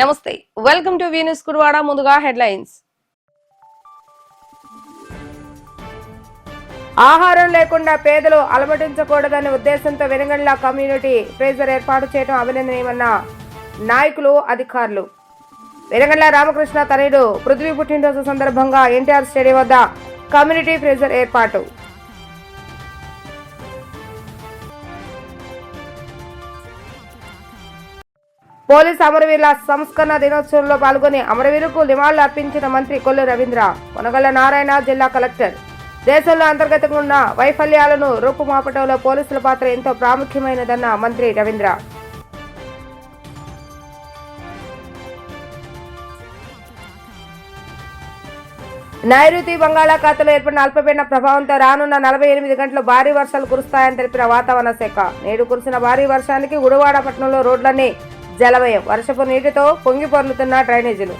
నమస్తే welcome to Venus కుర్వాడ ముందుగా headlines ఆహారం లేకుండా పేదలు అలమటించకూడదనే ఉద్దేశంతో వెనుగండ్ల కమ్యూనిటీ ఫ్రేజర్ ఏర్పాటు చేయడం అభినందనీయమన్న నాయకులు అధికారులు. వెనుగండ్ల రామకృష్ణ తనయుడు పృథ్వీ పుట్టినరోజు సందర్భంగా ఎన్టీఆర్ స్టేడియం వద్ద కమ్యూనిటీ ఫ్రేజర్ ఏర్పాటు. పోలీస్ అమరవీరుల సంస్కరణ దినోత్సవంలో పాల్గొని అమరవీరుకు నివాళులు అర్పించిన మంత్రి కొల్లు రవీంద్ర కొనగల్ల నారాయణ జిల్లా కలెక్టర్. దేశంలో అంతర్గతంగా ఉన్న వైఫల్యాలను రూపుమాపటంలో పోలీసుల పాత్ర ఎంతో ప్రాముఖ్యమైనదన్న మంత్రి రవీంద్ర. నైరుతి బంగాళాఖాతంలో ఏర్పడిన అల్పపీడన ప్రభావంతో రానున్న నలభై ఎనిమిది గంటలు భారీ వర్షాలు కురుస్తాయని తెలిపిన వాతావరణ శాఖ. నేడు కురిసిన భారీ వర్షానికి గుడివాడ పట్టణంలో రోడ్లన్నీ జలమయం. వర్షపు నీటితో పొంగి పొర్లుతున్న డ్రైనేజీలు.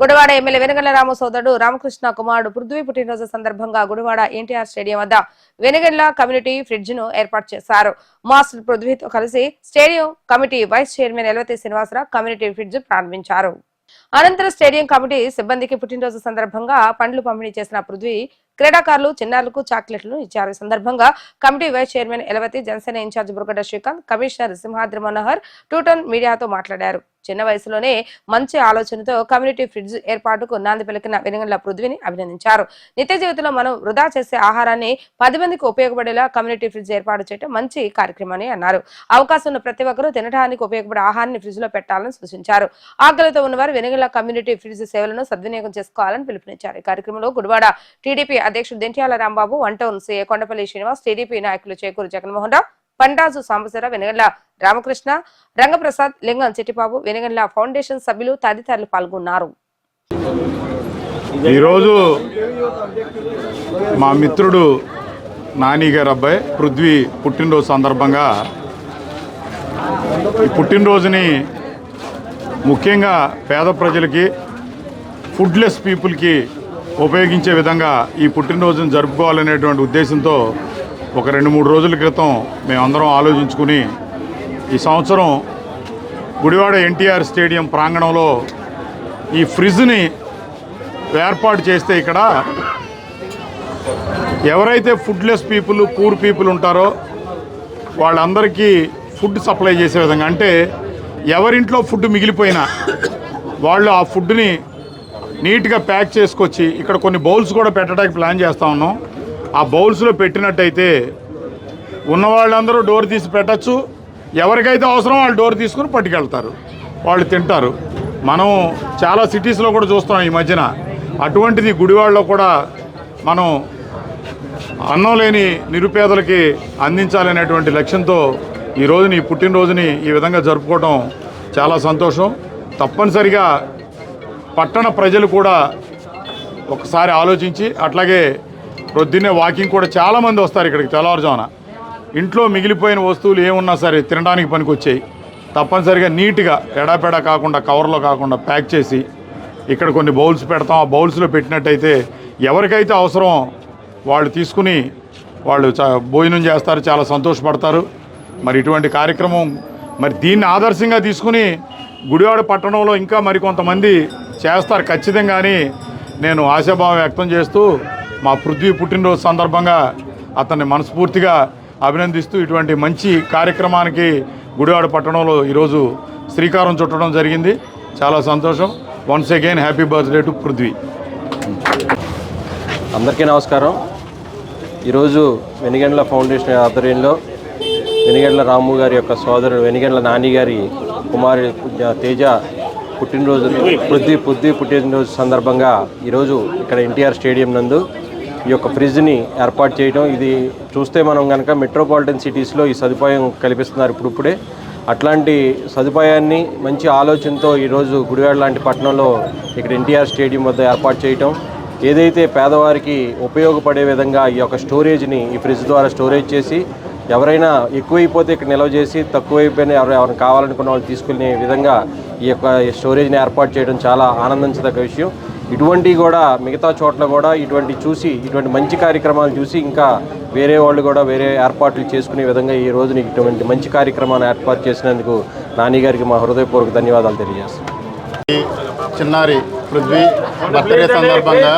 గుడివాడ ఎమ్మెల్యే వెనుగండ్ల రాము సోదరుడు రామకృష్ణ కుమారుడు పృథ్వీ పుట్టినరోజు సందర్భంగా గుడివాడ ఎన్టీఆర్ స్టేడియం వద్ద వెనుగండ్ల కమ్యూనిటీ ఫ్రిడ్జ్ను ఏర్పాటు చేశారు. మాస్టర్ పృథ్వీతో కలిసి stadium committee vice chairman Elavathi Srinivasarao community fridge ప్రారంభించారు. అనంతరం స్టేడియం కమిటీ సిబ్బందికి పుట్టినరోజు సందర్భంగా పండ్లు పంపిణీ చేసిన పృథ్వీ క్రీడాకారులు చిన్నారులకు చాక్లెట్లు ఇచ్చారు. ఈ సందర్భంగా committee vice chairman Elavathi Janasena in-charge Burgadda Srikanth commissioner Simhadri Manohar టూటన్ మీడియాతో మాట్లాడారు. చిన్న వయసులోనే మంచి ఆలోచనతో కమ్యూనిటీ ఫ్రిడ్జ్ ఏర్పాటుకు నాంది పలికిన వెనుగండ్ల పృథ్వీని అభినందించారు. నిత్య జీవితంలో మనం వృధా చేసే ఆహారాన్ని పది మందికి ఉపయోగపడేలా కమ్యూనిటీ ఫ్రిడ్జ్ ఏర్పాటు చేయడం మంచి కార్యక్రమని అన్నారు. అవకాశం ఉన్న ప్రతి ఒక్కరూ తినడానికి ఉపయోగపడే ఆహారాన్ని ఫ్రిడ్జ్లో పెట్టాలని సూచించారు. ఆకలితో ఉన్నవారు వెనుగండ్ల కమ్యూనిటీ ఫ్రిడ్జ్ సేవలను సద్వినియోగం చేసుకోవాలని పిలుపునిచ్చారు. ఈ కార్యక్రమంలో గుడివాడ టీడీపీ అధ్యక్షుడు Dentyala Rambabu one town CA Kondapalli Srinivas TDP నాయకులు చేకూరు జగన్మోహన్ రావు పండాజు సాంబశివరావు వెనగండ్ల రామకృష్ణ రంగప్రసాద్ లింగం చెట్టిబాబు వెనగండ్ల ఫౌండేషన్ సభ్యులు తదితరులు పాల్గొన్నారు. ఈరోజు మా మిత్రుడు నాని గారు అబ్బాయి పృథ్వీ పుట్టినరోజు సందర్భంగా ఈ పుట్టినరోజుని ముఖ్యంగా పేద ప్రజలకి ఫుడ్లెస్ పీపుల్కి ఉపయోగించే విధంగా ఈ పుట్టినరోజును జరుపుకోవాలనేటువంటి ఉద్దేశంతో ఒక రెండు మూడు రోజుల క్రితం మేమందరం ఆలోచించుకుని ఈ సంవత్సరం గుడివాడ ఎన్టీఆర్ స్టేడియం ప్రాంగణంలో ఈ ఫ్రిడ్జ్ని ఏర్పాటు చేస్తే ఇక్కడ ఎవరైతే ఫుడ్లెస్ పీపుల్ పూర్ పీపుల్ ఉంటారో వాళ్ళందరికీ ఫుడ్ సప్లై చేసే విధంగా అంటే ఎవరింట్లో ఫుడ్ మిగిలిపోయినా వాళ్ళు ఆ ఫుడ్ని నీట్గా ప్యాక్ చేసుకొచ్చి ఇక్కడ కొన్ని బౌల్స్ కూడా పెట్టడానికి ప్లాన్ చేస్తా ఉన్నాం. ఆ బౌల్స్లో పెట్టినట్టయితే ఉన్న వాళ్ళందరూ డోర్ తీసి పెట్టచ్చు. ఎవరికైతే అవసరం వాళ్ళు డోర్ తీసుకుని పట్టుకెళ్తారు. వాళ్ళు తింటారు. మనం చాలా సిటీస్లో కూడా చూస్తున్నాం ఈ మధ్యన. అటువంటిది గుడివాడలో కూడా మనం అన్నం లేని నిరుపేదలకి అందించాలనేటువంటి లక్ష్యంతో ఈ రోజుని పుట్టినరోజుని ఈ విధంగా జరుపుకోవడం చాలా సంతోషం. తప్పనిసరిగా పట్టణ ప్రజలు కూడా ఒకసారి ఆలోచించి అట్లాగే ప్రొద్దున్నే వాకింగ్ కూడా చాలామంది వస్తారు ఇక్కడికి తెల్లవారుజామున ఇంట్లో మిగిలిపోయిన వస్తువులు ఏమున్నా సరే తినడానికి పనికొచ్చాయి. తప్పనిసరిగా నీట్గా ఎడాపెడా కాకుండా కవర్లో కాకుండా ప్యాక్ చేసి ఇక్కడ కొన్ని బౌల్స్ పెడతాం. ఆ బౌల్స్లో పెట్టినట్టయితే ఎవరికైతే అవసరం వాళ్ళు తీసుకుని వాళ్ళు చా- భోజనం చేస్తారు చాలా సంతోషపడతారు. మరి ఇటువంటి కార్యక్రమం మరి దీన్ని ఆదర్శంగా తీసుకుని గుడివాడ పట్టణంలో ఇంకా మరి చేస్తారు చేస్తారు ఖచ్చితంగాని నేను ఆశాభావం వ్యక్తం చేస్తూ మా పృథ్వీ పుట్టినరోజు సందర్భంగా అతన్ని మనస్ఫూర్తిగా అభినందిస్తూ ఇటువంటి మంచి కార్యక్రమానికి గుడివాడ పట్టణంలో ఈరోజు శ్రీకారం చుట్టడం జరిగింది. చాలా సంతోషం. Once again happy birthday to Prithvi. అందరికీ నమస్కారం. ఈరోజు వెనిగండ్ల ఫౌండేషన్ ఆధ్వర్యంలో వెనిగండ్ల రాము గారి యొక్క సోదరుడు వెనిగండ్ల నాని గారి కుమారి తేజ పుట్టినరోజు పృథ్వీ పృథ్వీ పుట్టినరోజు సందర్భంగా ఈరోజు ఇక్కడ ఎన్టీఆర్ స్టేడియం నందు ఈ యొక్క ఫ్రిడ్జ్ని ఏర్పాటు చేయడం ఇది చూస్తే మనం కనుక మెట్రోపాలిటన్ సిటీస్లో ఈ సదుపాయం కల్పిస్తున్నారు ఇప్పుడిప్పుడే. అట్లాంటి సదుపాయాన్ని మంచి ఆలోచనతో ఈరోజు గుడివాడ లాంటి పట్టణంలో ఇక్కడ ఎన్టీఆర్ స్టేడియం వద్ద ఏర్పాటు చేయటం. ఏదైతే పేదవారికి ఉపయోగపడే విధంగా ఈ యొక్క స్టోరేజ్ని ఈ ఫ్రిడ్జ్ ద్వారా స్టోరేజ్ చేసి ఎవరైనా ఎక్కువైపోతే ఇక్కడ నిల్వ చేసి తక్కువైపోయినా ఎవరు ఎవరైనా కావాలనుకున్న వాళ్ళు తీసుకునే విధంగా ఈ యొక్క స్టోరేజ్ని ఏర్పాటు చేయడం చాలా ఆనందించదగ్గ విషయం. ఇటువంటి కూడా మిగతా చోట్ల కూడా ఇటువంటి చూసి ఇటువంటి మంచి కార్యక్రమాలు చూసి ఇంకా వేరే వాళ్ళు కూడా వేరే ఏర్పాట్లు చేసుకునే విధంగా ఈ రోజున ఇటువంటి మంచి కార్యక్రమాన్ని ఏర్పాటు చేసినందుకు నానిగారికి మా హృదయపూర్వక ధన్యవాదాలు తెలియజేస్తాం చిన్నారి పృథ్వీ బర్త్డే సందర్భంగా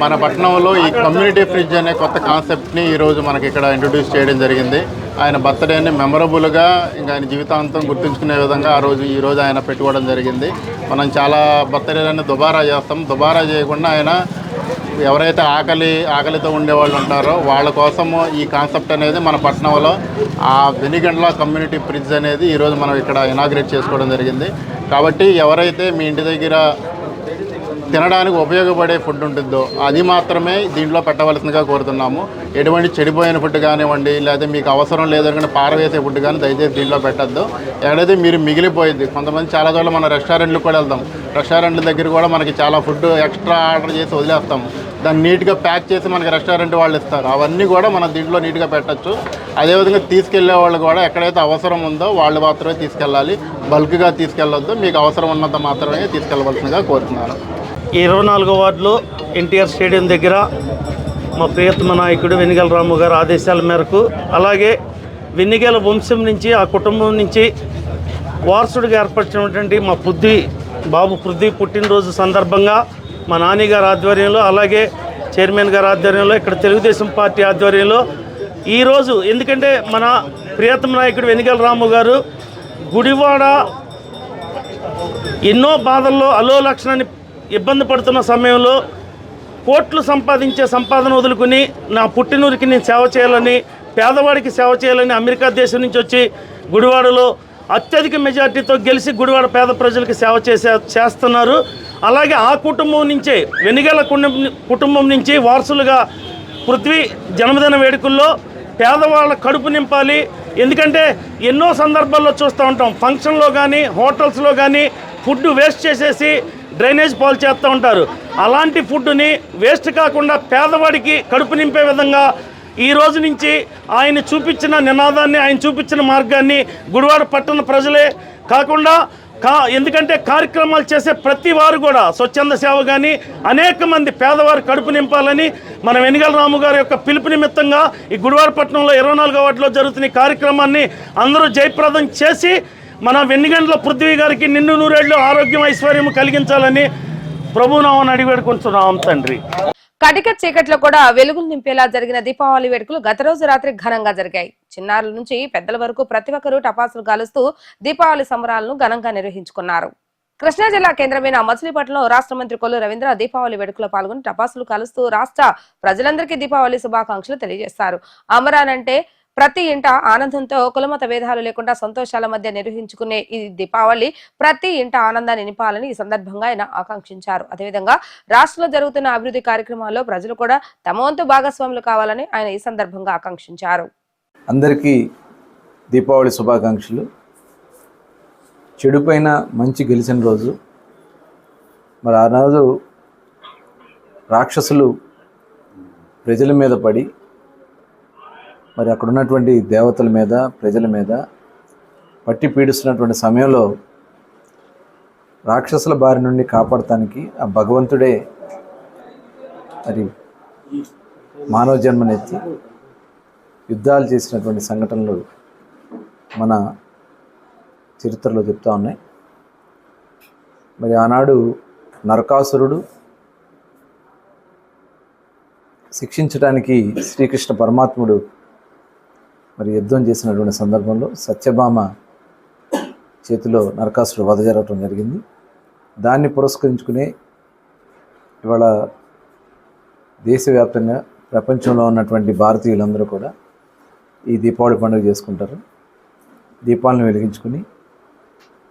మన పట్టణంలో ఈ కమ్యూనిటీ ఫ్రిడ్జ్ అనే కొత్త కాన్సెప్ట్ని ఈరోజు మనకి ఇక్కడ ఇంట్రొడ్యూస్ చేయడం జరిగింది. ఆయన బర్త్డేని మెమరబుల్గా ఇంకా ఆయన జీవితాంతం గుర్తుంచుకునే విధంగా ఆ రోజు ఈరోజు ఆయన పెట్టుకోవడం జరిగింది. మనం చాలా బర్త్డేలని దుబారా చేస్తాం. దుబారా చేయకుండా ఆయన ఎవరైతే ఆకలి ఆకలితో ఉండేవాళ్ళు ఉంటారో వాళ్ళ కోసము ఈ కాన్సెప్ట్ అనేది మన పట్టణంలో ఆ వెనిగండ్ల కమ్యూనిటీ ఫ్రిడ్జ్ అనేది ఈరోజు మనం ఇక్కడ ఇనాగ్రేట్ చేసుకోవడం జరిగింది. కాబట్టి ఎవరైతే మీ ఇంటి దగ్గర తినడానికి ఉపయోగపడే ఫుడ్ ఉంటుందో అది మాత్రమే దీంట్లో పెట్టవలసిందిగా కోరుతున్నాము. ఎటువంటి చెడిపోయిన ఫుడ్ కానివ్వండి లేదా మీకు అవసరం లేదనుకుంటే పారవేసే ఫుడ్ కానీ దయచేసి దీంట్లో పెట్టద్దు. ఎక్కడైతే మీరు మిగిలిపోయింది కొంతమంది చాలా చోట్ల మన రెస్టారెంట్లకు కూడా వెళ్తాం. రెస్టారెంట్ల దగ్గర కూడా మనకి చాలా ఫుడ్ ఎక్స్ట్రా ఆర్డర్ చేసి వదిలేస్తాము దాన్ని నీట్గా ప్యాక్ చేసి మనకి రెస్టారెంట్ వాళ్ళు ఇస్తారు. అవన్నీ కూడా మనం దీంట్లో నీట్గా పెట్టచ్చు. అదేవిధంగా తీసుకెళ్ళే వాళ్ళు కూడా ఎక్కడైతే అవసరం ఉందో వాళ్ళు మాత్రమే తీసుకెళ్ళాలి. బల్క్గా తీసుకెళ్ళొద్దు. మీకు అవసరం ఉన్నంత మాత్రమే తీసుకెళ్ళవలసిందిగా కోరుతున్నాను. ఇరవై నాలుగో వార్డులో ఎన్టీఆర్ స్టేడియం దగ్గర మా ప్రియతమ నాయకుడు వెనిగల రాము గారి ఆదేశాల మేరకు అలాగే వెన్నిగల వంశం నుంచి ఆ కుటుంబం నుంచి వారసుడిగా ఏర్పరిచినటువంటి మా పుద్ది బాబు పుద్ది పుట్టినరోజు సందర్భంగా మా నాన్నగారి ఆధ్వర్యంలో అలాగే చైర్మన్ గారి ఆధ్వర్యంలో ఇక్కడ తెలుగుదేశం పార్టీ ఆధ్వర్యంలో ఈరోజు ఎందుకంటే మన ప్రియతమ నాయకుడు వెనిగల రాము గారు గుడివాడ ఎన్నో బాధల్లో అలో లక్షణాన్ని ఇబ్బంది పడుతున్న సమయంలో కోట్లు సంపాదించే సంపాదన వదులుకుని నా పుట్టినూరికి నేను సేవ చేయాలని పేదవాడికి సేవ చేయాలని అమెరికా దేశం నుంచి వచ్చి గుడివాడలో అత్యధిక మెజార్టీతో గెలిచి గుడివాడ పేద ప్రజలకు సేవ చేసే చేస్తున్నారు. అలాగే ఆ కుటుంబం నుంచే వెనిగల కుటుంబం కుటుంబం నుంచి వారసులుగా పృథ్వీ జన్మదిన వేడుకల్లో పేదవాళ్ళ కడుపు నింపాలి. ఎందుకంటే ఎన్నో సందర్భాల్లో చూస్తూ ఉంటాం ఫంక్షన్లో కానీ హోటల్స్లో కానీ ఫుడ్ వేస్ట్ చేసేసి డ్రైనేజ్ పాలు చేస్తూ ఉంటారు. అలాంటి ఫుడ్ని వేస్ట్ కాకుండా పేదవాడికి కడుపు నింపే విధంగా ఈ రోజు నుంచి ఆయన చూపించిన నినాదాన్ని ఆయన చూపించిన మార్గాన్ని గుడివాడ పట్టణ ప్రజలే కాకుండా కా ఎందుకంటే కార్యక్రమాలు చేసే ప్రతి వారు కూడా స్వచ్ఛంద సేవ కానీ అనేక మంది పేదవారు కడుపు నింపాలని మన వెనిగల రాము గారి యొక్క పిలుపు నిమిత్తంగా ఈ గుడివారపట్నంలో ఇరవై నాలుగో వాటిలో జరుగుతున్న కార్యక్రమాన్ని అందరూ జయప్రదం చేసి మన వెన్నిగండ్ల పృథ్వీ గారికి నిండు నూరేళ్ళు ఆరోగ్యం ఐశ్వర్యం కలిగించాలని ప్రభునామని అడిగి తండ్రి. కటిక చీకట్లో కూడా వెలుగులు నింపేలా జరిగిన దీపావళి వేడుకలు గత రోజు రాత్రి ఘనంగా జరిగాయి. చిన్నారుల నుంచి పెద్దల వరకు ప్రతి ఒక్కరూ టపాసులు కాలుస్తూ దీపావళి సంబరాలను ఘనంగా నిర్వహించుకున్నారు. కృష్ణా జిల్లా కేంద్రమైన మచిలీపట్నంలో రాష్ట్ర మంత్రి కొల్లు రవీంద్ర దీపావళి వేడుకలో పాల్గొని టపాసులు కాలుస్తూ రాష్ట్ర ప్రజలందరికీ దీపావళి శుభాకాంక్షలు తెలియజేశారు. అమరాన్ అంటే ప్రతి ఇంట ఆనందంతో కులమత భేదాలు లేకుండా సంతోషాల మధ్య నిర్వహించుకునే ఈ దీపావళి ప్రతి ఇంట ఆనందాన్ని నింపాలని ఈ సందర్భంగా ఆయన ఆకాంక్షించారు. అదేవిధంగా రాష్ట్రంలో జరుగుతున్న అభివృద్ధి కార్యక్రమాల్లో ప్రజలు కూడా తమ వంతు భాగస్వాములు కావాలని ఆయన ఈ సందర్భంగా ఆకాంక్షించారు. అందరికీ దీపావళి శుభాకాంక్షలు. చెడుపైన మంచి గెలిచిన రోజు. మరి ఆ రోజు రాక్షసులు ప్రజల మీద పడి మరి అక్కడ ఉన్నటువంటి దేవతల మీద ప్రజల మీద పట్టి పీడిస్తున్నటువంటి సమయంలో రాక్షసుల బారి నుండి కాపాడటానికి ఆ భగవంతుడే మరి మానవ జన్మనెత్తి యుద్ధాలు చేసినటువంటి సంఘటనలు మన చరిత్రలో చెప్తా ఉన్నాయి. మరి ఆనాడు నరకాసురుడు శిక్షించడానికి శ్రీకృష్ణ పరమాత్ముడు మరి యుద్ధం చేసినటువంటి సందర్భంలో సత్యభామ చేతిలో నరకాసురుడు వధ జరగటం జరిగింది. దాన్ని పురస్కరించుకునే ఇవాళ దేశవ్యాప్తంగా ప్రపంచంలో ఉన్నటువంటి భారతీయులందరూ కూడా ఈ దీపావళి పండుగ చేసుకుంటారు. దీపాలను వెలిగించుకుని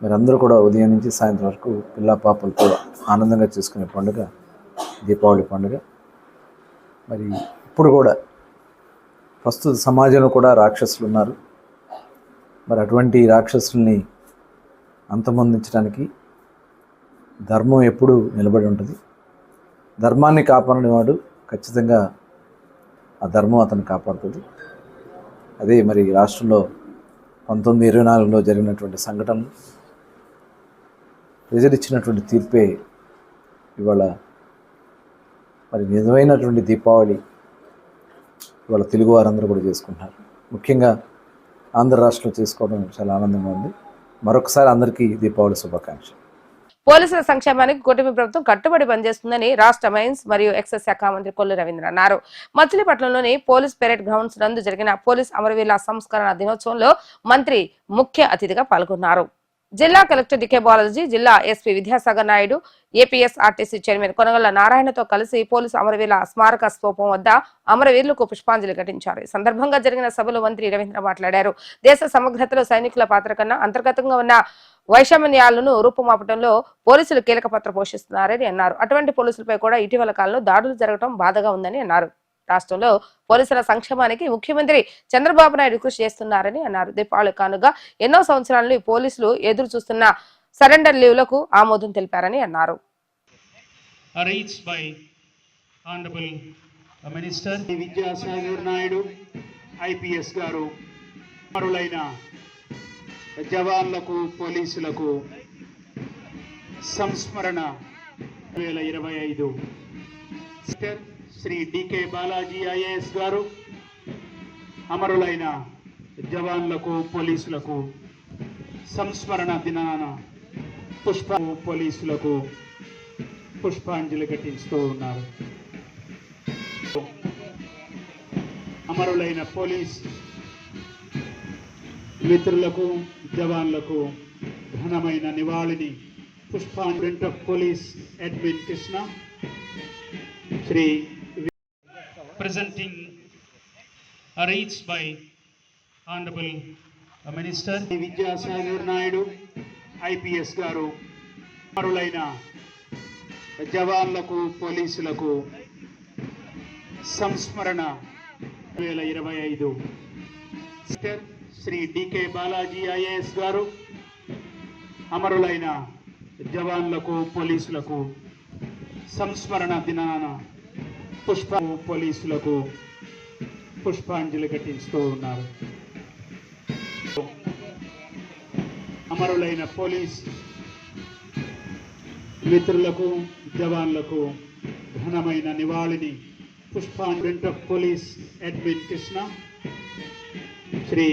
మరి అందరూ కూడా ఉదయం నుంచి సాయంత్రం వరకు పిల్ల పాపలతో ఆనందంగా చేసుకునే పండుగ దీపావళి పండుగ. మరి ఇప్పుడు కూడా ప్రస్తుత సమాజంలో కూడా రాక్షసులు ఉన్నారు. మరి అటువంటి రాక్షసుల్ని అంతమొందించడానికి ధర్మం ఎప్పుడూ నిలబడి ఉంటుంది. ధర్మాన్ని కాపాడినవాడు ఖచ్చితంగా ఆ ధర్మం అతను కాపాడుతుంది. అదే మరి రాష్ట్రంలో పంతొమ్మిది ఇరవై నాలుగులో జరిగినటువంటి సంఘటనలు ప్రజలు ఇచ్చినటువంటి తీర్పే ఇవాళ మరి నిజమైనటువంటి దీపావళి ఇవాళ తెలుగు వారందరూ కూడా చేసుకుంటున్నారు. ముఖ్యంగా ఆంధ్ర రాష్ట్రంలో చేసుకోవడం చాలా ఆనందంగా ఉంది. మరొకసారి అందరికీ దీపావళి శుభాకాంక్షలు. పోలీసుల సంక్షేమానికి కూటమి ప్రభుత్వం కట్టుబడి పనిచేస్తుందని రాష్ట్ర మైన్స్ మరియు ఎక్సైజ్ శాఖ మంత్రి కొల్లు రవీంద్ర అన్నారు. మచిలీపట్నంలోని పోలీస్ పెరేడ్ గ్రౌండ్స్ నందు జరిగిన పోలీస్ అమరవీరుల సంస్కరణ దినోత్సవంలో మంత్రి ముఖ్య అతిథిగా పాల్గొన్నారు. జిల్లా కలెక్టర్ డికే బాలాజీ జిల్లా SP Vidyasagar Naidu APS RTC chairman Konagala నారాయణతో కలిసి పోలీసు అమరవీరుల స్మారక స్తూపం వద్ద అమరవీరులకు పుష్పాంజలి ఘటించారు. ఈ సందర్భంగా జరిగిన సభలో మంత్రి రవీంద్ర మాట్లాడారు. దేశ సమగ్రతలో సైనికుల పాత్ర కన్నా అంతర్గతంగా ఉన్న వైషమ్యాలను రూపుమాపడంలో పోలీసులు కీలక పాత్ర పోషిస్తున్నారని అన్నారు. అటువంటి పోలీసులపై కూడా ఇటీవల కాలంలో దాడులు జరగడం బాధగా ఉందని అన్నారు. రాష్ట్రంలో పోలీసుల సంక్షేమానికి ముఖ్యమంత్రి చంద్రబాబు నాయుడు కృషి చేస్తున్నారని అన్నారు. దీపావళి కానుగా ఎన్నో సంవత్సరాల నుండి పోలీసులు ఎదురు చూస్తున్న సరెండర్ లీవ్లకు ఆమోదం తెలిపారని అన్నారు. విద్యాసాగర్ నాయుడు ఐపీఎస్ గారు మరులైన జవాన్లకు పోలీసులకు సంస్మరణ. వేల ఇరవై ఐదు. శ్రీ డికే బాలాజీ ఐఏఎస్ గారు అమరులైన జవాన్లకు పోలీసులకు సంస్మరణ దినాన పుష్ప పోలీసులకు పుష్పాంజలి ఘటిస్తూ ఉన్నారు. అమరులైన పోలీస్ మిత్రులకు జవాన్లకు ఘనమైన నివాళిని పుష్పాంజలి of police admin Krishna Sri presenting arranged by Honorable Minister. Vidyasagar Naidu IPS గారు అమరులైన జవాన్లకు పోలీసులకు సంస్మరణ. వేల ఇరవై ఐదు. శ్రీ డికే బాలాజీ ఐఏఎస్ గారు అమరులైన జవాన్లకు పోలీసులకు సంస్మరణ దినాన పుష్ప పోలీసులకు పుష్పాంజలి ఘటిస్తూ ఉన్నారు. అమరులైన పోలీస్ మిత్రులకు జవాన్లకు ఘనమైన నివాళిని పుష్పాంజలి of police admin Krishna Sri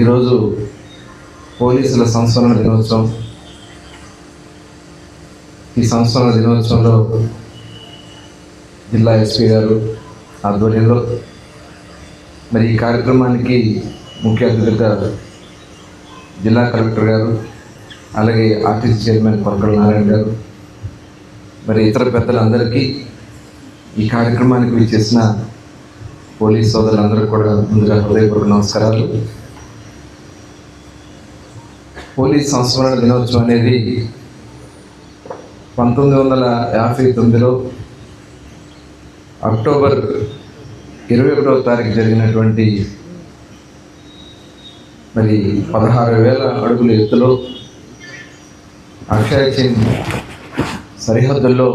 ఈరోజు పోలీసుల సంస్మరణ దినోత్సవం. ఈ సంస్మరణ దినోత్సవంలో జిల్లా ఎస్పీ గారు ఆధ్వర్యంలో మరి ఈ కార్యక్రమానికి ముఖ్య అతిథిగా జిల్లా కలెక్టర్ గారు అలాగే ఆర్టీసీ చైర్మన్ కొరకల నారాయణ గారు మరి ఇతర పెద్దలందరికీ ఈ కార్యక్రమానికి విచ్చేసిన పోలీస్ సోదరులందరూ కూడా ముందుగా హృదయపూర్వక నమస్కారాలు. పోలీస్ సంస్మరణ దినోత్సవం అనేది పంతొమ్మిది వందల యాభై తొమ్మిదిలో అక్టోబర్ ఇరవై ఒకటవ తారీఖు జరిగినటువంటి మరి పదహారు వేల అడుగుల ఎత్తులో అక్షయ చైన్ సరిహద్దుల్లో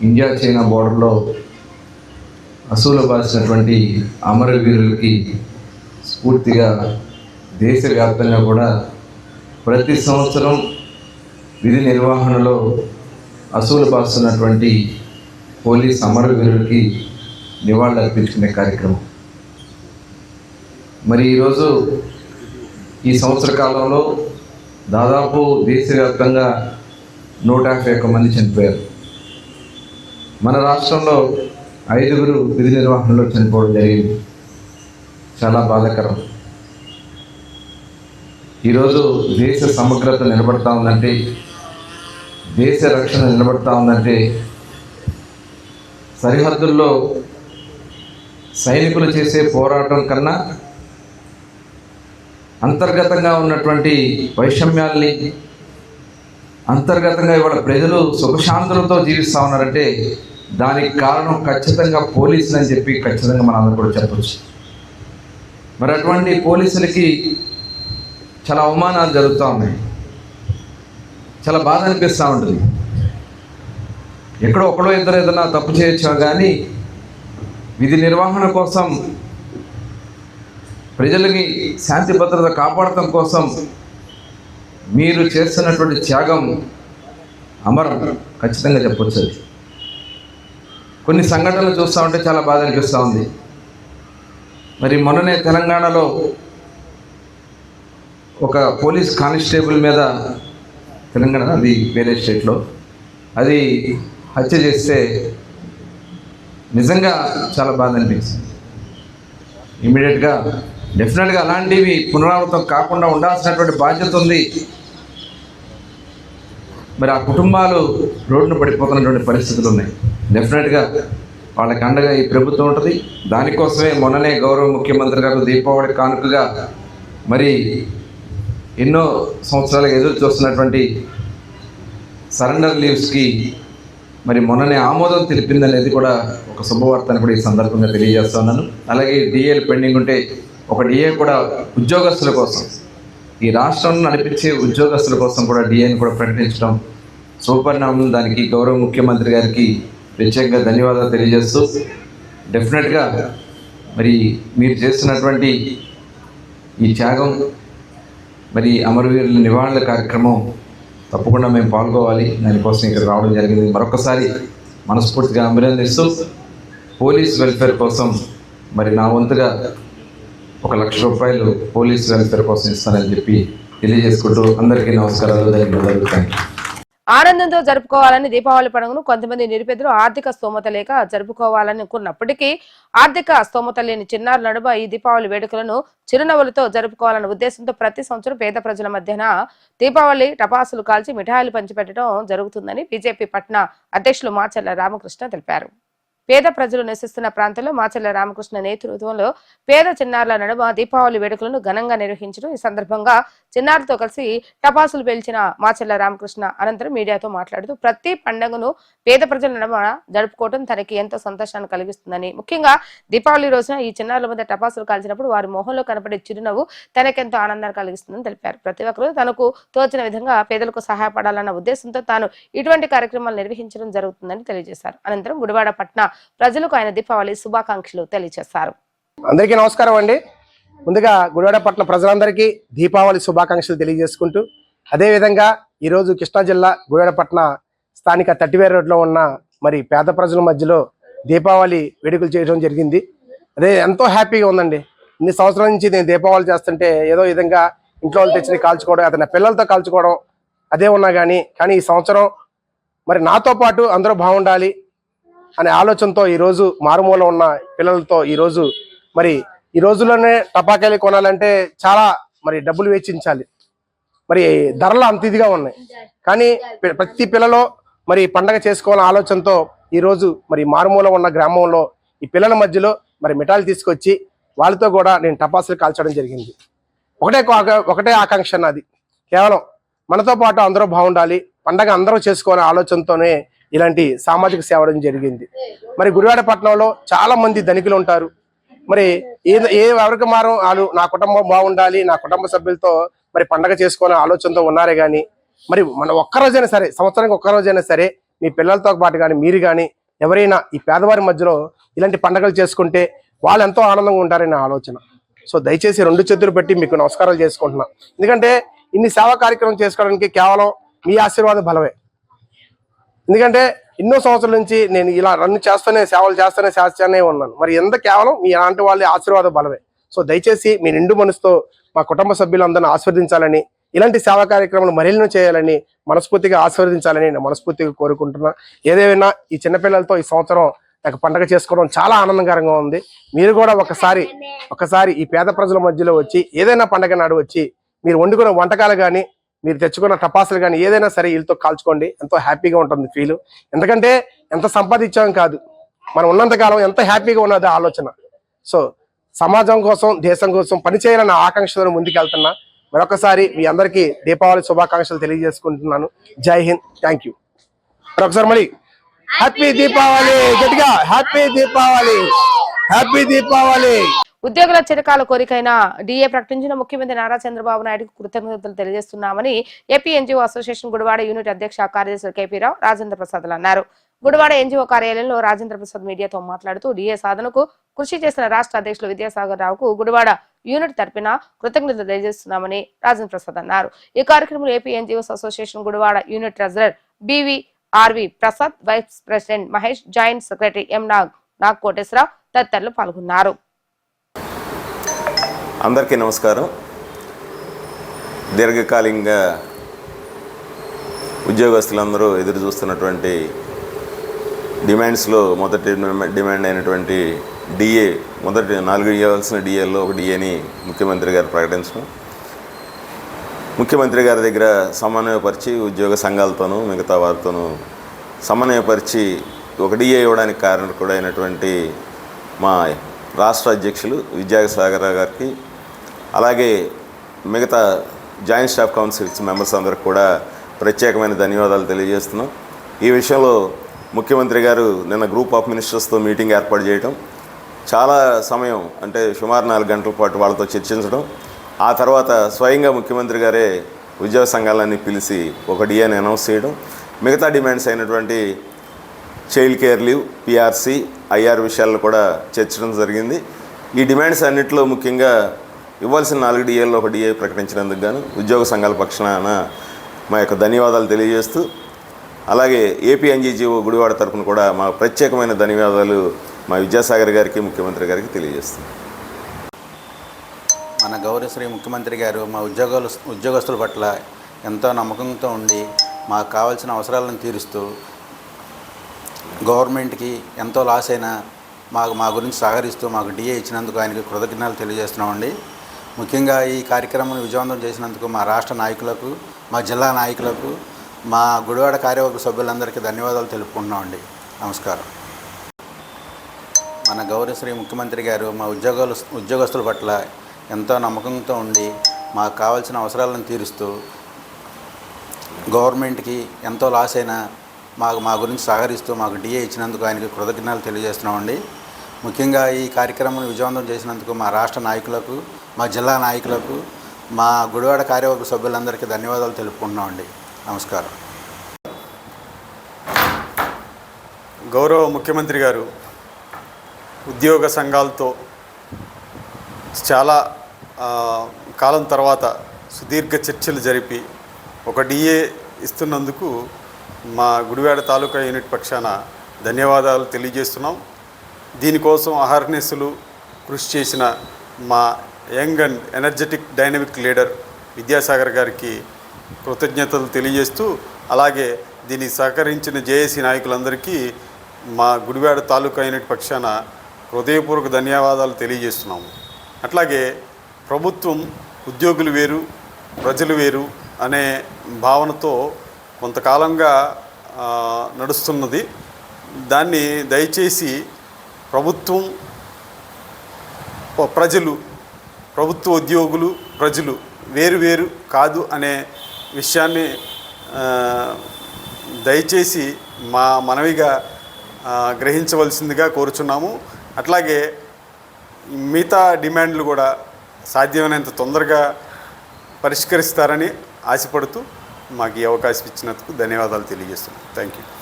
ఇండియా చైనా బోర్డర్లో అసూలు బాసినటువంటి అమరవీరులకి స్ఫూర్తిగా దేశవ్యాప్తంగా కూడా ప్రతి సంవత్సరం విధి నిర్వహణలో అసూలు బాస్తున్నటువంటి పోలీస్ అమరవీరులకి నివాళులు అర్పించుకునే కార్యక్రమం. మరి ఈరోజు ఈ సంవత్సర కాలంలో దాదాపు దేశవ్యాప్తంగా నూట యాభై ఒక్క మంది చనిపోయారు. మన రాష్ట్రంలో ఐదుగురు విధి నిర్వహణలో చనిపోవడం జరిగింది. చాలా బాధాకరం. ఈరోజు దేశ సమగ్రత నిలబడతా ఉందంటే దేశ రక్షణ నిలబడతా ఉందంటే సరిహద్దుల్లో సైనికులు చేసే పోరాటం కన్నా అంతర్గతంగా ఉన్నటువంటి వైషమ్యాల్ని అంతర్గతంగా ఇవాళ ప్రజలు సుఖశాంతులతో జీవిస్తూ ఉన్నారంటే దానికి కారణం ఖచ్చితంగా పోలీసులు అని చెప్పి ఖచ్చితంగా మనందరూ అందరూ కూడా చెప్పచ్చు. మరి అటువంటి పోలీసులకి చాలా అవమానాలు జరుగుతూ ఉన్నాయి. చాలా బాధ అనిపిస్తూ ఉంటుంది. ఎక్కడో ఒకడో ఇద్దరు ఏదైనా తప్పు చేయొచ్చా కానీ విధి నిర్వహణ కోసం ప్రజలకి శాంతి భద్రత కాపాడటం కోసం మీరు చేస్తున్నటువంటి త్యాగం అమరం ఖచ్చితంగా చెప్పొచ్చు. అది కొన్ని సంఘటనలు చూస్తూ ఉంటే చాలా బాధ అనిపిస్తూ ఉంది. మరి మొన్ననే తెలంగాణలో ఒక పోలీస్ కానిస్టేబుల్ మీద తెలంగాణ అది వేరే స్టేట్లో. అది హత్య చేస్తే నిజంగా చాలా బాధ అనిపించింది. ఇమీడియట్గా డెఫినెట్గా అలాంటివి పునరావృతం కాకుండా ఉండాల్సినటువంటి బాధ్యత ఉంది. మరి ఆ కుటుంబాలు రోడ్డున పడిపోతున్నటువంటి పరిస్థితులు ఉన్నాయి. డెఫినెట్గా వాళ్ళకి అండగా ఈ ప్రభుత్వం ఉంటుంది. దానికోసమే మొన్ననే గౌరవ ముఖ్యమంత్రి గారు దీపావళి కానుకగా మరి ఎన్నో సంవత్సరాలుగా ఎదురు చూస్తున్నటువంటి సరెండర్ లీవ్స్కి మరి మొన్ననే ఆమోదం తెలిపింది అనేది కూడా ఒక శుభవార్తను కూడా ఈ సందర్భంగా తెలియజేస్తున్నాను అలాగే డిఏలు పెండింగ్ ఉంటే ఒక డిఏ కూడా ఉద్యోగస్తుల కోసం ఈ రాష్ట్రంలో నడిపించే ఉద్యోగస్తుల కోసం కూడా డిఏని కూడా ప్రకటించడం సూపర్ణామం దానికి గౌరవ ముఖ్యమంత్రి గారికి ప్రత్యేకంగా ధన్యవాదాలు తెలియజేస్తూ డెఫినెట్గా మరి మీరు చేస్తున్నటువంటి ఈ త్యాగం మరి అమరవీరుల నివాళుల కార్యక్రమం తప్పకుండా మేము పాల్గొవాలి. దానికోసం ఇక్కడ రావడం జరిగింది. మరొకసారి మనస్ఫూర్తిగా అభినందిస్తూ పోలీస్ వెల్ఫేర్ కోసం మరి నా వంతుగా ఒక లక్ష రూపాయలు పోలీస్ వెల్ఫేర్ కోసం ఇస్తానని చెప్పి తెలియజేసుకుంటూ అందరికీ నమస్కారాలు. ధన్యవాదాలు. థ్యాంక్ యూ ఆనందంతో జరుపుకోవాలని దీపావళి పండుగను కొంతమంది నిరుపేదలు ఆర్థిక స్తోమత లేక జరుపుకోవాలనుకున్నప్పటికీ ఆర్థిక స్తోమత లేని చిన్నారుల నడుమ ఈ దీపావళి వేడుకలను చిరునవ్వులతో జరుపుకోవాలన్న ఉద్దేశంతో ప్రతి సంవత్సరం పేద ప్రజల మధ్యన దీపావళి టపాసులు కాల్చి మిఠాయిలు పంచిపెట్టడం జరుగుతుందని బీజేపీ పట్న అధ్యక్షులు మాచర్ల రామకృష్ణ తెలిపారు. పేద ప్రజలు నివసిస్తున్న ప్రాంతంలో మాచర్ల రామకృష్ణ నేతృత్వంలో పేద చిన్నారుల నడుమ దీపావళి వేడుకలను ఘనంగా నిర్వహించడం ఈ సందర్భంగా చిన్నారితో కలిసి టపాసులు పేల్చిన మాచెల్ల రామకృష్ణ అనంతరం మీడియాతో మాట్లాడుతూ ప్రతి పండుగను పేద ప్రజల నడమ జరుపుకోవడం తనకి ఎంతో సంతోషాన్ని కలిగిస్తుందని. ముఖ్యంగా దీపావళి రోజున ఈ చిన్నారుల మధ్య టపాసులు కాల్చినప్పుడు వారి మొహంలో కనపడే చిరునవ్వు తనకెంతో ఆనందాన్ని కలిగిస్తుందని తెలిపారు. ప్రతి ఒక్కరూ తనకు తోచిన విధంగా పేదలకు సహాయపడాలన్న ఉద్దేశంతో తాను ఇటువంటి కార్యక్రమాలు నిర్వహించడం జరుగుతుందని తెలియజేశారు. అనంతరం గుడివాడ పట్న ప్రజలకు ఆయన దీపావళి శుభాకాంక్షలు తెలియజేశారు. అందరికీ నమస్కారం అండి. ముందుగా గుడివాడపట్నం ప్రజలందరికీ దీపావళి శుభాకాంక్షలు తెలియజేసుకుంటూ అదేవిధంగా ఈరోజు కృష్ణా జిల్లా గుడివాడపట్న స్థానిక తట్టివేరు రోడ్లో ఉన్న మరి పేద ప్రజల మధ్యలో దీపావళి వేడుకలు చేయడం జరిగింది. అదే ఎంతో హ్యాపీగా ఉందండి. ఇన్ని సంవత్సరాల నుంచి నేను దీపావళి చేస్తుంటే ఏదో విధంగా ఇంట్లో వాళ్ళు తెచ్చి కాల్చుకోవడం అతని పిల్లలతో కాల్చుకోవడం అదే ఉన్నా కానీ కానీ ఈ సంవత్సరం మరి నాతో పాటు అందరూ బాగుండాలి అనే ఆలోచనతో ఈరోజు మారుమూల ఉన్న పిల్లలతో ఈరోజు మరి ఈ రోజుల్లోనే టపాకాయలు కొనాలంటే చాలా మరి డబ్బులు వెచ్చించాలి. మరి ధరలు అంత ఇదిగా ఉన్నాయి. కానీ ప్రతి పిల్లలో మరి పండగ చేసుకోవాలనే ఆలోచనతో ఈరోజు మరి మారుమూల ఉన్న గ్రామంలో ఈ పిల్లల మధ్యలో మరి మిఠాయిలు తీసుకొచ్చి వాళ్ళతో కూడా నేను టపాసులు కాల్చడం జరిగింది. ఒకటే ఒకటే ఆకాంక్ష నాది. కేవలం మనతో పాటు అందరూ బాగుండాలి పండగ అందరూ చేసుకోవాలనే ఆలోచనతోనే ఇలాంటి సామాజిక సేవడం జరిగింది. మరి గుడివాడ పట్టణంలో చాలా మంది ధనికులు ఉంటారు. మరి ఏ ఏ ఎవరికి మారం వాళ్ళు నా కుటుంబం బాగుండాలి నా కుటుంబ సభ్యులతో మరి పండగ చేసుకునే ఆలోచనతో ఉన్నారే కానీ మరి మన ఒక్కరోజైనా సరే సంవత్సరానికి ఒక్కరోజైనా సరే మీ పిల్లలతో పాటు కానీ మీరు కానీ ఎవరైనా ఈ పేదవారి మధ్యలో ఇలాంటి పండగలు చేసుకుంటే వాళ్ళు ఎంతో ఆనందంగా ఉంటారని ఆలోచన. సో దయచేసి రెండు చేతులు పెట్టి మీకు నమస్కారాలు చేసుకుంటున్నా. ఎందుకంటే ఇన్ని సేవా కార్యక్రమం చేసుకోవడానికి కేవలం మీ ఆశీర్వాద బలమే. ఎందుకంటే ఎన్నో సంవత్సరాల నుంచి నేను ఇలా రన్ చేస్తూనే సేవలు చేస్తూనే చేస్తూనే ఉన్నాను. మరి ఎంత కేవలం మీ అలాంటి వాళ్ళ ఆశీర్వాద బలమే. సో దయచేసి మీ నిండు మనసుతో మా కుటుంబ సభ్యులందరినీ ఆస్వాదించాలని ఇలాంటి సేవా కార్యక్రమాలు మరెన్నో చేయాలని మనస్ఫూర్తిగా ఆస్వాదించాలని నేను మనస్ఫూర్తిగా కోరుకుంటున్నా. ఏదేమైనా ఈ చిన్నపిల్లలతో ఈ సంవత్సరం నాకు పండగ చేసుకోవడం చాలా ఆనందకరంగా ఉంది. మీరు కూడా ఒకసారి ఒకసారి ఈ పేద ప్రజల మధ్యలో వచ్చి ఏదైనా పండగ నాడు వచ్చి మీరు వండుకున్న వంటకాలు కానీ మీరు తెచ్చుకున్న టపాసులు కానీ ఏదైనా సరే వీళ్ళతో కాల్చుకోండి. ఎంతో హ్యాపీగా ఉంటుంది ఫీల్. ఎందుకంటే ఎంత సంపాదించాం కాదు. మనం ఉన్నంత కాలం ఎంత హ్యాపీగా ఉన్నది ఆలోచన. సో సమాజం కోసం దేశం కోసం పనిచేయాలన్న ఆకాంక్షతో ముందుకెళ్తున్నా. మరొకసారి మీ అందరికీ దీపావళి శుభాకాంక్షలు తెలియజేసుకుంటున్నాను. జై హింద్. Thank you. మరొకసారి మళ్ళీ హ్యాపీ దీపావళి. గట్టిగా హ్యాపీ దీపావళి. హ్యాపీ దీపావళి. ఉద్యోగుల చిరకాల కోరికైన డిఏ ప్రకటించిన ముఖ్యమంత్రి నారా చంద్రబాబు నాయుడుకు కృతజ్ఞతలు తెలియజేస్తున్నామని AP NGO association Gudivada unit అధ్యక్ష కార్యదర్శి కేపీ రావు రాజేంద్ర ప్రసాద్లు అన్నారు. గుడివాడ ఎన్జిఓ కార్యాలయంలో రాజేంద్ర ప్రసాద్ మీడియాతో మాట్లాడుతూ డిఏ సాధనకు కృషి చేసిన రాష్ట్ర అధ్యక్షులు విద్యాసాగర్ రావుకు గుడివాడ యూనిట్ తరపున కృతజ్ఞతలు తెలియజేస్తున్నామని రాజేంద్ర ప్రసాద్ అన్నారు. ఈ కార్యక్రమంలో AP NGOs association Gudivada unit treasurer B V R V Prasad vice president Mahesh joint secretary M Nag Nag Koteswararao తదితరులు పాల్గొన్నారు. అందరికీ నమస్కారం. దీర్ఘకాలికంగా ఉద్యోగస్తులందరూ ఎదురు చూస్తున్నటువంటి డిమాండ్స్లో మొదటి డిమాండ్ అయినటువంటి డిఏ మొదటి నాలుగు ఇవ్వాల్సిన డిఏల్లో ఒక డిఏని ముఖ్యమంత్రి గారు ప్రకటించడం. ముఖ్యమంత్రి గారి దగ్గర సమన్వయపరిచి ఉద్యోగ సంఘాలతోనూ మిగతా వారితోనూ సమన్వయపరిచి ఒక డిఏ ఇవ్వడానికి కారణం కూడా అయినటువంటి మా రాష్ట్ర అధ్యక్షులు విద్యాసాగర్ గారికి అలాగే మిగతా జాయింట్ స్టాఫ్ కౌన్సిల్స్ మెంబర్స్ అందరికి కూడా ప్రత్యేకమైన ధన్యవాదాలు తెలియజేస్తున్నాం. ఈ విషయంలో ముఖ్యమంత్రి గారు నిన్న గ్రూప్ ఆఫ్ మినిస్టర్స్తో మీటింగ్ ఏర్పాటు చేయడం చాలా సమయం అంటే సుమారు నాలుగు గంటల పాటు వాళ్ళతో చర్చించడం ఆ తర్వాత స్వయంగా ముఖ్యమంత్రి గారే ఉద్యోగ సంఘాలన్నీ పిలిచి ఒక డిఏని అనౌన్స్ చేయడం మిగతా డిమాండ్స్ అయినటువంటి child care leave PRC IR విషయాల్లో కూడా చర్చడం జరిగింది. ఈ డిమాండ్స్ అన్నింటిలో ముఖ్యంగా ఇవ్వాల్సిన నాలుగు డిఏల్లో ఒక డిఏ ప్రకటించినందుకు గాను ఉద్యోగ సంఘాల పక్షాన మా యొక్క ధన్యవాదాలు తెలియజేస్తూ అలాగే ఏపీఎన్జీజీఓ గుడివాడ తరఫున కూడా మా ప్రత్యేకమైన ధన్యవాదాలు మా విద్యాసాగర్ గారికి ముఖ్యమంత్రి గారికి తెలియజేస్తున్నాం. మన గౌరవశ్రీ ముఖ్యమంత్రి గారు మా ఉద్యోగాలు ఉద్యోగస్తుల పట్ల ఎంతో నమ్మకంతో ఉండి మాకు కావాల్సిన అవసరాలను తీరుస్తూ గవర్నమెంట్కి ఎంతో లాస్ అయినా మాకు మా గురించి సహకరిస్తూ మాకు డిఏ ఇచ్చినందుకు ఆయనకి కృతజ్ఞతలు తెలియజేస్తున్నామండి. ముఖ్యంగా ఈ కార్యక్రమాన్ని విజయవంతం చేసినందుకు మా రాష్ట్ర నాయకులకు మా జిల్లా నాయకులకు మా గుడివాడ కార్యవర్గ సభ్యులందరికీ ధన్యవాదాలు తెలుపుకుంటున్నామండి నమస్కారం. మన గౌరవశ్రీ ముఖ్యమంత్రి గారు మా ఉద్యోగాలు ఉద్యోగస్తుల పట్ల ఎంతో నమ్మకంతో ఉండి మాకు కావాల్సిన అవసరాలను తీరుస్తూ గవర్నమెంట్కి ఎంతో లాస్ అయినా మాకు మా గురించి సహకరిస్తూ మాకు డిఏ ఇచ్చినందుకు ఆయనకి కృతజ్ఞతలు తెలియజేస్తున్నామండి ముఖ్యంగా ఈ కార్యక్రమం విజయవంతం చేసినందుకు మా రాష్ట్ర నాయకులకు మా జిల్లా నాయకులకు మా గుడివాడ కార్యవర్గ సభ్యులందరికీ ధన్యవాదాలు తెలుపుకుంటున్నామండి నమస్కారం. గౌరవ ముఖ్యమంత్రి గారు ఉద్యోగ సంఘాలతో చాలా కాలం తర్వాత సుదీర్ఘ చర్చలు జరిపి ఒక డిఏ ఇస్తున్నందుకు మా గుడివాడ తాలూకా యూనిట్ పక్షాన ధన్యవాదాలు తెలియజేస్తున్నాం. దీనికోసం అహర్నెస్సులు కృషి చేసిన మా young and energetic dynamic leader Vidyasagar గారికి కృతజ్ఞతలు తెలియజేస్తూ అలాగే దీన్ని సహకరించిన జేఏసీ నాయకులందరికీ మా గుడివాడ తాలూకా యూనిట్ పక్షాన హృదయపూర్వక ధన్యవాదాలు తెలియజేస్తున్నాము. అట్లాగే ప్రభుత్వం ఉద్యోగులు వేరు ప్రజలు వేరు అనే భావనతో కొంతకాలంగా నడుస్తున్నది. దాన్ని దయచేసి ప్రభుత్వం ప్రజలు ప్రభుత్వ ఉద్యోగులు ప్రజలు వేరు వేరు కాదు అనే విషయాన్ని దయచేసి మా మనవిగా గ్రహించవలసిందిగా కోరుచున్నాము. అట్లాగే మిగతా డిమాండ్లు కూడా సాధ్యమైనంత తొందరగా పరిష్కరిస్తారని ఆశపడుతూ మాకు ఈ అవకాశం ఇచ్చినందుకు ధన్యవాదాలు తెలియజేస్తున్నాను థ్యాంక్ యూ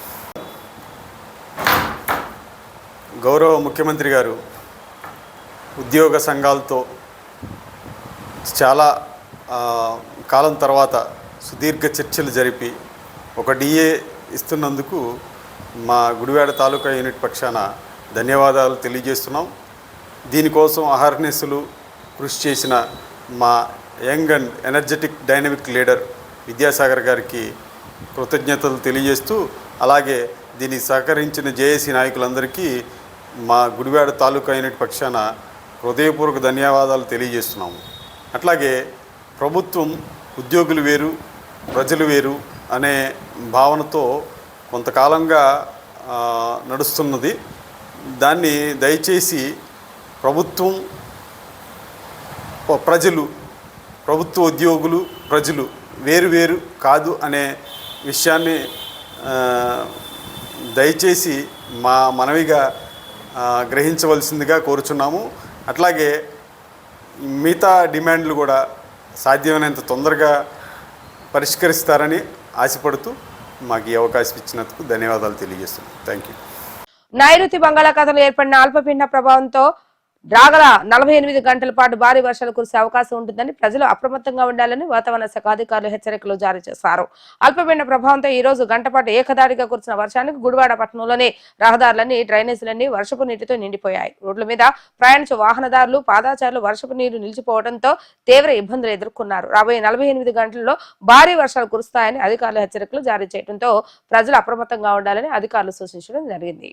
గౌరవ ముఖ్యమంత్రి గారు ఉద్యోగ సంఘాలతో చాలా కాలం తర్వాత సుదీర్ఘ చర్చలు జరిపి ఒక డిఏ ఇస్తున్నందుకు మా గుడివాడ తాలూకా యూనిట్ పక్షాన ధన్యవాదాలు తెలియజేస్తున్నాం. దీనికోసం అహర్నెస్సులు కృషి చేసిన మా young and energetic dynamic leader Vidyasagar గారికి కృతజ్ఞతలు తెలియజేస్తూ అలాగే దీన్ని సహకరించిన జేఏసీ నాయకులందరికీ మా గుడివాడ తాలూకా యూనిట్ పక్షాన హృదయపూర్వక ధన్యవాదాలు తెలియజేస్తున్నాము. అట్లాగే ప్రభుత్వం ఉద్యోగులు వేరు ప్రజలు వేరు అనే భావనతో కొంతకాలంగా నడుస్తున్నది. దాన్ని దయచేసి ప్రభుత్వం ప్రజలు ప్రభుత్వ ఉద్యోగులు ప్రజలు వేరు వేరు కాదు అనే విషయాన్ని దయచేసి మా మనవిగా గ్రహించవలసిందిగా కోరుచున్నాము. అట్లాగే మిగతా డిమాండ్లు కూడా సాధ్యమైనంత తొందరగా పరిష్కరిస్తారని ఆశపడుతూ మాకు ఈ అవకాశం ఇచ్చినందుకు ధన్యవాదాలు తెలియజేస్తున్నాను థ్యాంక్ యూ నైరుతి బంగాళాఖాతంలో ఏర్పడిన అల్పపీడన ప్రభావంతో రాగల నలభై ఎనిమిది గంటల పాటు భారీ వర్షాలు కురిసే అవకాశం ఉంటుందని ప్రజలు అప్రమత్తంగా ఉండాలని వాతావరణ శాఖ అధికారులు హెచ్చరికలు జారీ చేశారు. అల్పపీడన ప్రభావంతో ఈ రోజు గంటపాటు ఏకదారిగా కురిసిన వర్షానికి గుడివాడ పట్టణంలోని రహదారులన్నీ డ్రైనేజీలన్నీ వర్షపు నీటితో నిండిపోయాయి. రోడ్ల మీద ప్రయాణించే వాహనదారులు పాదాచారులు వర్షపు నీరు నిలిచిపోవడంతో తీవ్ర ఇబ్బందులు ఎదుర్కొన్నారు. రాబోయే నలభై ఎనిమిది గంటల్లో భారీ వర్షాలు కురుస్తాయని అధికారులు హెచ్చరికలు జారీ చేయడంతో ప్రజలు అప్రమత్తంగా ఉండాలని అధికారులు సూచించడం జరిగింది.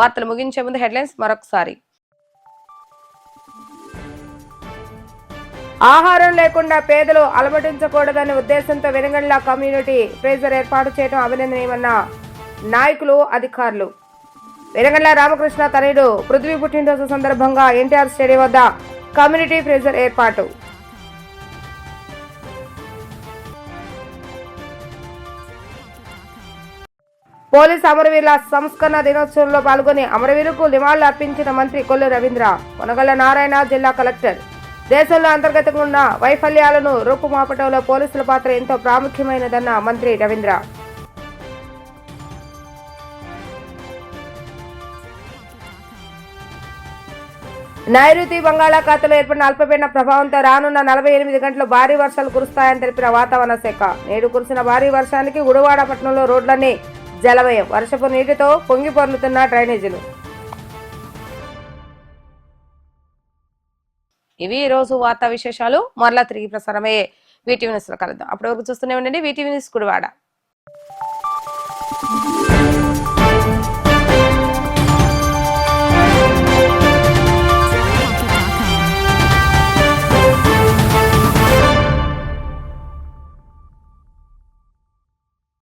వార్తలు ముగించే ముందు హెడ్లైన్స్ మరొకసారి. ఆహారం లేకుండా పేదలు అలమటించకూడదనే ఉద్దేశంతో వెనుగండ్ల కమ్యూనిటీ ఫ్రేజర్ ఏర్పాటు చేయడం అభినందనీయమన్న నాయకులు అధికారులు. వెనుగండ్ల రామకృష్ణ తనయుడు పృథ్వీ పుట్టినరోజు సందర్భంగా ఎన్టీఆర్ స్టేడియం వద్ద కమ్యూనిటీ ఫ్రేజర్ ఏర్పాటు. పోలీస్ అమరవీరుల సంస్కరణ దినోత్సవంలో పాల్గొని అమరవీరుకు నివాళులు అర్పించిన మంత్రి కొల్లు రవీంద్ర కొనగల్ల నారాయణ జిల్లా కలెక్టర్. దేశంలో అంతర్గతంగా ఉన్న వైఫల్యాలను రూపుమాపటంలో పోలీసుల పాత్ర ఎంతో ప్రాముఖ్యమైనదన్న మంత్రి రవీంద్ర. నైరుతి బంగాళాఖాతంలో ఏర్పడిన అల్పపీడన ప్రభావంతో రానున్న నలభై ఎనిమిది గంటలు భారీ వర్షాలు కురుస్తాయని తెలిపిన వాతావరణ శాఖ. నేడు కురిసిన భారీ వర్షానికి గుడివాడ పట్టణంలో రోడ్లన్నీ జలమయం. వర్షపు నీటితో పొంగి పొర్లుతున్న డ్రైనేజీలు. ఇవి ఈరోజు రోజు వార్తా విశేషాలు. మరలా తిరిగి ప్రసారమయ్యే వీటీవీ న్యూస్లో కలుద్దాం. అప్పటి వరకు చూస్తూనే ఉండండి. VTV news Gudivada